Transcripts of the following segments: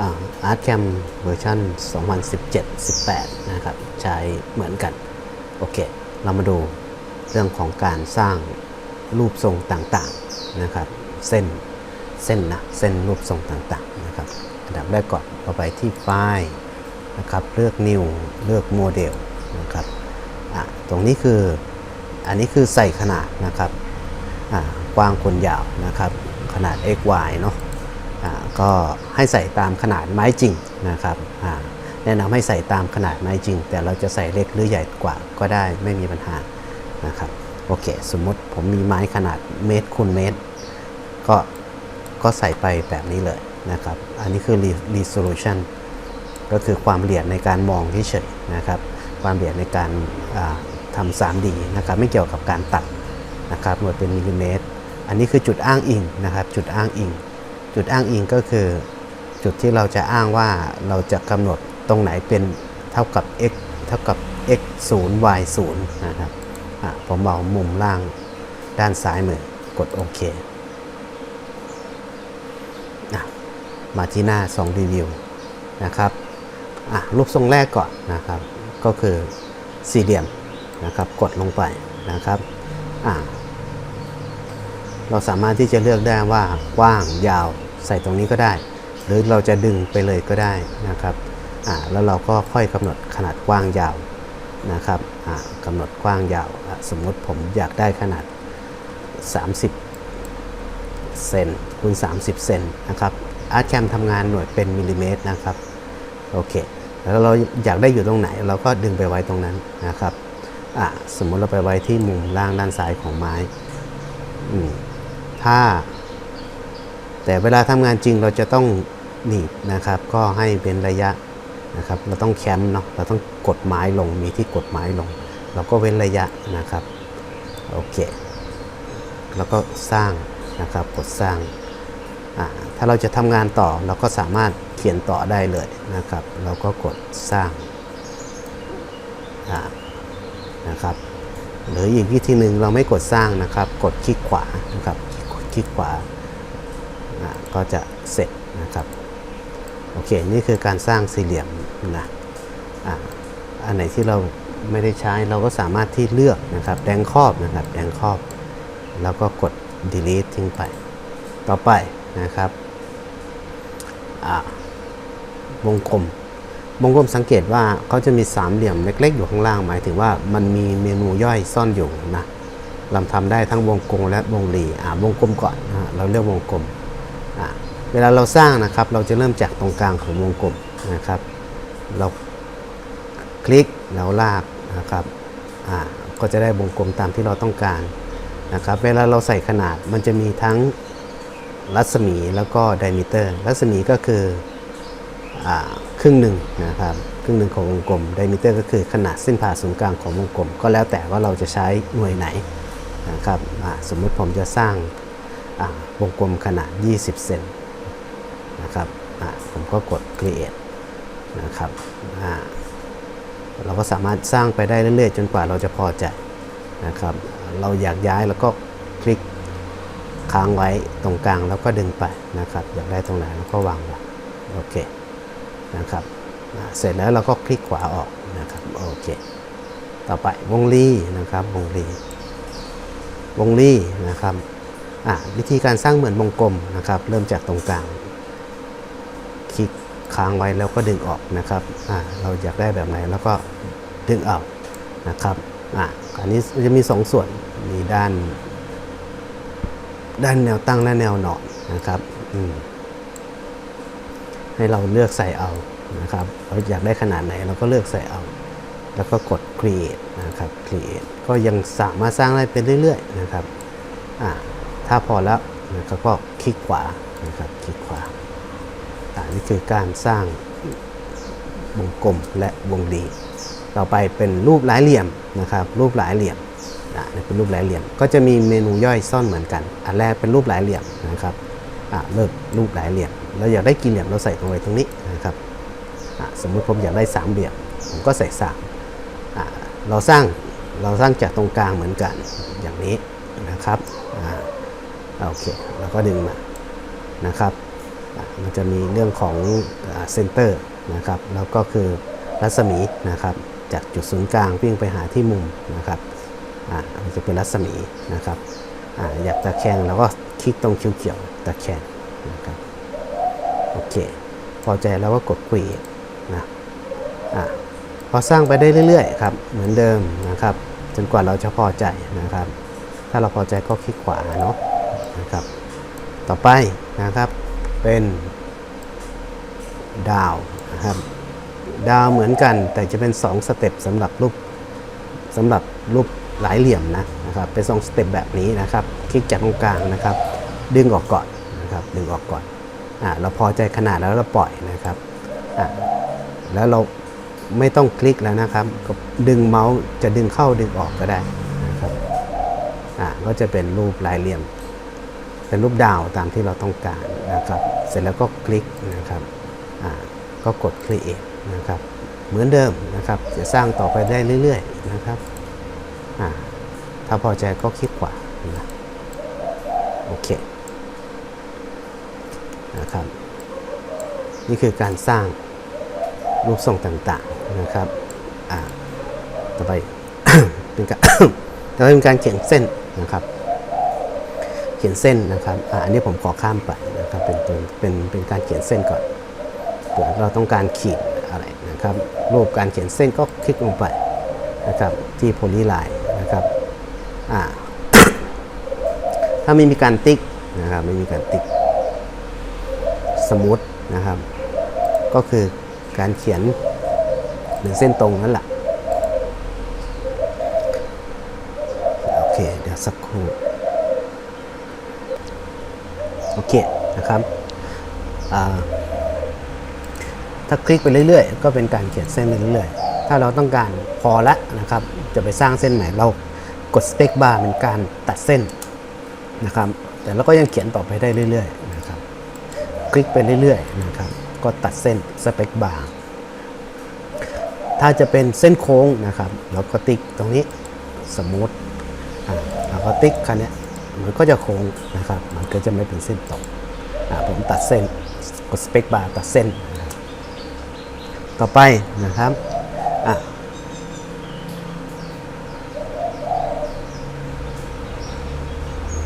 อาร์ตแคมเวอร์ชัน2017-18 นะครับ ใช้เหมือนกัน โอเค เรามาดูเรื่องของการสร้างรูปทรงต่างๆนะครับ เส้นเส้นนะเส้นรูปทรงต่างๆนะครับอันดับแรกก่อนเราไปที่ไฟล์นะครับเลือก new เลือกโมเดลนะครับอะตรงนี้คืออันนี้คือใส่ขนาดนะครับอ่ากว้างคนยาวนะครับ ขนาด x y เนาะอ่า ก็ให้ใส่ตามขนาดไม้จริงนะครับแนะนำให้ใส่ตามขนาดไม้จริง แต่เราจะใส่เล็กหรือใหญ่กว่าก็ได้ไม่มีปัญหานะครับโอเค สมมติผมมีไม้ขนาดเมตรคูณเมตร ก็ก็ใส่ไปแบบนี้เลยนะครับ อันนี้คือ resolution ก็คือความละเอียดในการมองเฉยๆนะครับ ความละเอียดในการอ่าทำ 3D นะครับ ไม่เกี่ยวกับการตัดนะครับหน่วยเป็นมิลลิเมตร อันนี้คือจุดอ้างอิงนะครับ จุดอ้างอิง จุดอ้างอิงก็คือ จุดที่เราจะอ้างว่าเราจะกำหนดตรงไหนเป็นเท่ากับ x เท่ากับ x 0 y 0นะครับผมเอามุมล่างด้านซ้ายมือกดโอเค มาที่หน้า2รีวิวนะครับรูปทรงแรกก่อนนะครับ ก็คือสี่เหลี่ยมนะครับ กดลงไปนะครับ เราสามารถที่จะเลือกได้ว่ากว้างยาวใส่ตรงนี้ก็ได้ หรือเราจะดึงไปเลยก็ได้นะครับอะแล้วเราก็ค่อยกำหนดขนาดกว้างยาวนะครับอะกำหนดกว้างยาวสมมติผมอยากได้ขนาด 30เซนคูณ30เซนนะครับอาร์ตแคมทำงานหน่วยเป็นมิลลิเมตรนะครับโอเคแล้วเราอยากได้อยู่ตรงไหน เราก็ดึงไปไว้ตรงนั้นนะครับอะสมมติเราไปไว้ที่มุมล่างด้านซ้ายของไม้อืม ถ้าแต่เวลาทำงานจริงเราจะต้องหนีบนะครับ ก็ให้เป็นระยะนะครับ เราต้องแคมป์เนาะเราต้องกดไม้ลงมีที่กดไม้ลง เราก็เว้นระยะนะครับโอเคแล้วก็สร้างนะครับกดสร้างถ้าเราจะทำงานต่อเราก็สามารถเขียนต่อได้เลยนะครับ เราก็กดสร้างนะครับหรืออีกวิธีหนึ่งเราไม่กดสร้างนะครับ กดคลิกขวานะครับ คลิกขวาก็จะเสร็จนะครับโอเคนี่คือการสร้างสี่เหลี่ยมนะอ่าอันไหนที่เราไม่ได้ใช้เราก็สามารถที่เลือกนะครับแดงครอบนะครับแดงครอบ แล้วก็กด delete ทิ้งไป ต่อไปนะครับอ่าวงกลมวงกลมสังเกตว่าเขาจะมีสามเหลี่ยมเล็ก ๆ อยู่ข้างล่างหมายถึงว่ามันมีเมนูย่อยซ่อนอยู่นะ เราทำได้ทั้งวงกลมและวงรีอ่าวงกลมก่อนนะฮะเราเลือกวงกลมอ่าเวลาเราสร้างนะครับ เราจะเริ่มจากตรงกลางของวงกลมนะครับ เราคลิกแล้วลากนะครับอ่าก็จะได้วงกลมตามที่เราต้องการนะครับ เวลาเราใส่ขนาดมันจะมีทั้งรัศมีแล้วก็ไดมิเตอร์ รัศมีก็คืออาครึ่งหนึ่งนะครับครึ่งหนึ่งของวงกลมไดมิเตอร์ก็คือขนาดเส้นผ่าศูนย์กลางของวงกลม ก็แล้วแต่ว่าเราจะใช้หน่วยไหน นะครับสมมติผมจะสร้างวงกลมขนาด 20 เซนนะครับผมก็กด create นะครับเราก็สามารถสร้างไปได้เรื่อยๆ จนกว่าเราจะพอใจนะครับ เราอยากย้ายแล้วก็คลิกค้างไว้ตรงกลางแล้วก็ดึงไปนะครับ อยากได้ตรงไหนแล้วก็วางไว้โอเคนะครับเสร็จแล้วเราก็คลิกขวาออกนะครับโอเค ต่อไปวงรีนะครับวงรี วงรีนะครับอ่าวิธีการสร้างเหมือนวงกลมนะครับ เริ่มจากตรงกลาง คลิกค้างไว้แล้วก็ดึงออกนะครับอ่าเราอยากได้แบบไหนแล้วก็ดึงออกนะครับอ่าอันนี้จะมี2ส่วนมีด้าน ด้านแนวตั้งและแนวนอนนะครับอืมให้เราเลือกใส่เอานะครับ เราอยากได้ขนาดไหนเราก็เลือกใส่เอา แล้วก็กด create นะครับ create ก็ยังสามารถสร้างได้ไปเรื่อยๆนะครับถ้าพอแล้วนะครับก็คลิกขวานะครับคลิกขวาอ่านี่คือการสร้างวงกลมและวงรีต่อไปเป็นรูปหลายเหลี่ยมนะครับ รูปหลายเหลี่ยมอ่าเป็นรูปหลายเหลี่ยม ก็จะมีเมนูย่อยซ่อนเหมือนกัน อันแรกเป็นรูปหลายเหลี่ยมนะครับอ่าเลือกรูปหลายเหลี่ยมเราอยากได้กี่เหลี่ยมเราใส่ตรงไว้ตรงนี้นะครับอ่าสมมุติผมอยากได้สามเหลี่ยมผมก็ใส่สาม เราสร้างเราสร้างจากตรงกลางเหมือนกันอย่างนี้นะครับอโอเคแล้วก็ดึงมานะครับมันจะมีเรื่องของเซนเตอร์นะครับแล้วก็คือรัศมีนะครับจากจุดศูนย์กลางวิ่งไปหาที่มุมนะครับอะมันจะเป็นรัศมีนะครับอะอยากตะแคงเราก็คลิกตรงเขียวๆตะแคงนะครับโอเคพอใจแล้วก็กดคุยนะอะ พอสร้างไปได้เรื่อยๆครับเหมือนเดิมนะครับ จนกว่าเราจะพอใจนะครับ ถ้าเราพอใจก็คลิกขวาเนาะนะครับ ต่อไปนะครับเป็นดาวนะครับดาวเหมือนกันแต่จะเป็น 2 สเต็ปสำหรับรูปสำหรับรูปหลายเหลี่ยมนะนะครับเป็น2สเต็ปแบบนี้นะครับ คลิกจากตรงกลางนะครับ ดึงออกก่อนนะครับดึงออกก่อนอ่าเราพอใจขนาดแล้วเราปล่อยนะครับอ่าแล้วเรา ไม่ต้องคลิกแล้วนะครับก็ดึงเมาส์จะดึงเข้าดึงออกก็ได้นะครับอ่าก็จะเป็นรูปหลายเหลี่ยม เป็นรูปดาวตามที่เราต้องการนะครับ เสร็จแล้วก็คลิกนะครับอ่าก็กด create นะครับ เหมือนเดิมนะครับ จะสร้างต่อไปได้เรื่อยๆนะครับอ่าถ้าพอใจก็คลิกขวานะโอเคนะครับ นี่คือการสร้างรูปทรงต่างๆ นะครับอ่าต่อไปเป็นการต่อไปเป็นการเขียนเส้นนะครับ เขียนเส้นนะครับอ่าอันนี้ผมขอข้ามไปนะครับเป็นเป็นเป็นการเขียนเส้นก่อนเผื่อเราต้องการขีดอะไรนะครับรูปการเขียนเส้นก็คลิกลงไปนะครับที่โพลีไลน์นะครับอ่าถ้าไม่มีการติ๊กนะครับไม่มีการติ๊กสมูทนะครับ ก็คือการเขียน หนึ่งเส้นตรงนั่นแหละโอเคเดี๋ยวสักครู่โอเคนะครับถ้าคลิกไปเรื่อยๆ ก็เป็นการเขียนเส้นไปเรื่อยๆ ถ้าเราต้องการพอละนะครับ จะไปสร้างเส้นไหนเรากดสเปคบาร์เป็นการตัดเส้นนะครับ แต่เราก็ยังเขียนต่อไปได้เรื่อยๆนะครับ คลิกไปเรื่อยๆนะครับ ก็ตัดเส้นสเปคบาร์ ถ้าจะเป็นเส้นโค้งนะครับเราก็ติ๊กตรงนี้สมูทเราก็ติ๊กคันนี้มันก็จะโค้งนะครับ มันก็จะไม่เป็นเส้นตรงผมตัดเส้นกดสเปคบาร์ตัดเส้น ต่อไปนะครับ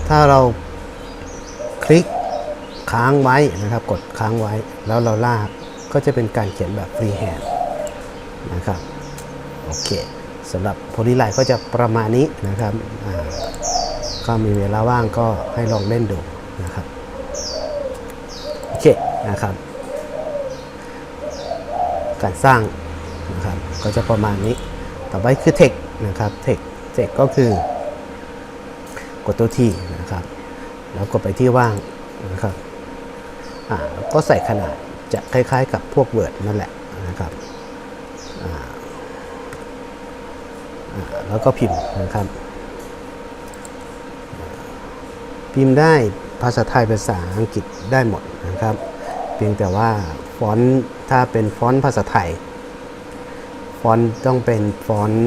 ถ้าเราคลิกค้างไว้นะครับ กดค้างไว้แล้วเราลากก็จะเป็นการเขียนแบบฟรีแฮนด์ นะครับโอเคสำหรับโพลีไลน์ก็จะประมาณนี้นะครับก็มีเวลาว่างก็ให้ลองเล่นดูนะครับโอเคนะครับ การสร้างนะครับก็จะประมาณนี้ ต่อไปคือ text นะครับ text text ก็คือกดตัวที่นะครับแล้วก็ไปที่ว่างนะครับอ่าก็ใส่ขนาดจะคล้ายๆกับพวก Word นั่นแหละนะครับ แล้วก็พิมพ์นะครับ พิมพ์ได้ภาษาไทยภาษาอังกฤษได้หมดนะครับ เพียงแต่ว่าฟอนต์ถ้าเป็นฟอนต์ภาษาไทย ฟอนต์ต้องเป็นฟอนต์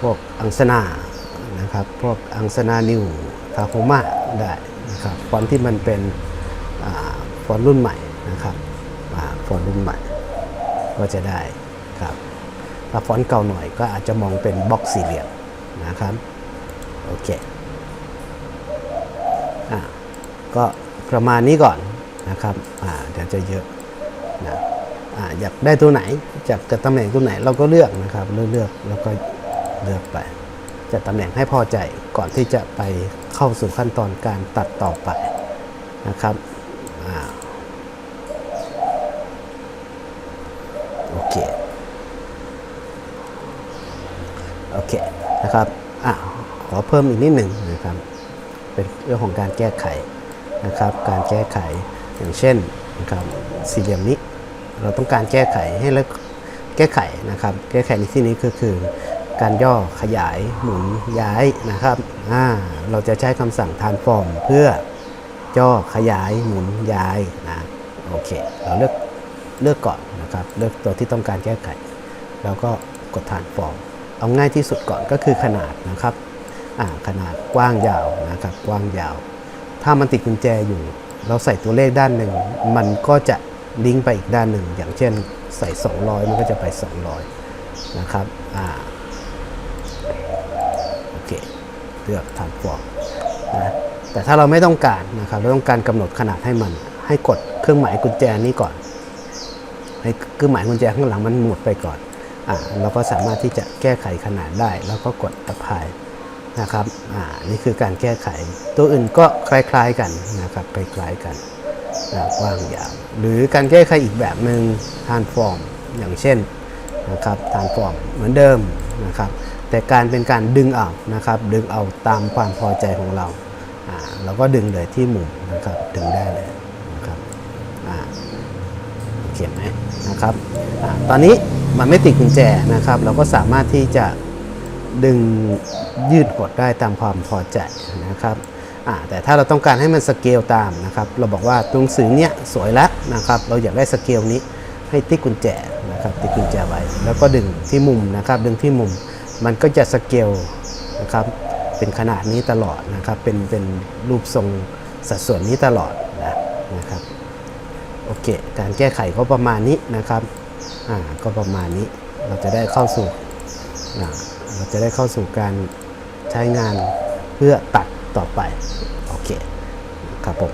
พวกอังสนานะครับ พวกอังสนานิวทาโฮมาได้นะครับ ฟอนต์ที่มันเป็นอฟอนต์รุ่นใหม่นะครับอฟอนต์รุ่นใหม่ ก็จะได้ครับถ้าฟอนต์เก่าหน่อยก็อาจจะมองเป็นบล็อกสี่เหลี่ยมนะครับโอเคอ่าก็ประมาณนี้ก่อนนะครับอ่าเดี๋ยวจะเยอะนะอ่าอยากได้ตัวไหนจากตำแหน่งตัวไหนเราก็เลือกนะครับเลือกเลือกแล้วก็เลือกไปจะตำแหน่งให้พอใจก่อนที่จะไปเข้าสู่ขั้นตอนการตัดต่อไปนะครับอ่า โอเค โอเคนะครับอะขอเพิ่มอีกนิดหนึ่งนะครับเป็นเรื่องของการแก้ไขนะครับ การแก้ไขอย่างเช่นนะครับสี่เหลี่ยมนี้ เราต้องการแก้ไขให้แล้วแก้ไขนะครับ แก้ไขในที่นี้ก็คือ การย่อขยายหมุนย้ายนะครับอ่าเราจะใช้คำสั่ง transform เพื่อย่อขยายหมุนย้ายนะโอเค เราเลือกเลือกก่อนนะครับ เลือกตัวที่ต้องการแก้ไข แล้วก็กด transform เอาง่ายที่สุดก่อนก็คือขนาดนะครับขนาดกว้างยาวนะครับกว้างยาว ถ้ามันติดกุญแจอยู่ เราใส่ตัวเลขด้านหนึ่ง มันก็จะลิงก์ไปอีกด้านหนึ่ง อย่างเช่นใส่ 200 มันก็จะไป 200 นะครับอ่าโอเคเลือกฐานฟอร์มนะแต่ถ้าเราไม่ต้องการนะครับเราต้องการกำหนดขนาดให้มัน ให้กดเครื่องหมายกุญแจนี้ก่อนให้เครื่องหมายกุญแจข้างหลังมันหมดไปก่อน เราก็สามารถที่จะแก้ไขขนาดได้ แล้วก็กด apply นะครับอ่านี่คือการแก้ไข ตัวอื่นก็คล้ายๆกันนะครับคล้ายๆกันนะกว้างยาวหรือการแก้ไขอีกแบบหนึ่ง transform อย่างเช่นนะครับ transform เหมือนเดิมนะครับ แต่การเป็นการดึงเอานะครับ ดึงเอาตามความพอใจของเราอ่าเราก็ดึงเลยที่มุมนะครับดึงได้เลยนะครับอ่าเขียนไหมนะครับอาตอนนี้ มันไม่ติดกุญแจนะครับ เราก็สามารถที่จะดึงยืดกดได้ตามความพอใจนะครับแต่ถ้าเราต้องการให้มันสเกลตามนะครับ เราบอกว่าตัวหนังสือเนี้ยสวยแล้วนะครับ เราอยากได้สเกลนี้ให้ติ๊กกุญแจนะครับติ๊กกุญแจไว้แล้วก็ดึงที่มุมนะครับ ดึงที่มุมมันก็จะสเกลนะครับเป็นขนาดนี้ตลอดนะครับเป็นเป็นรูปทรงสัดส่วนนี้ตลอดนะนะครับโอเค การแก้ไขก็ประมาณนี้นะครับ อ่าก็ประมาณนี้เราจะได้เข้าสู่เราจะได้เข้าสู่การใช้งานเพื่อตัดต่อไป โอเค ครับผม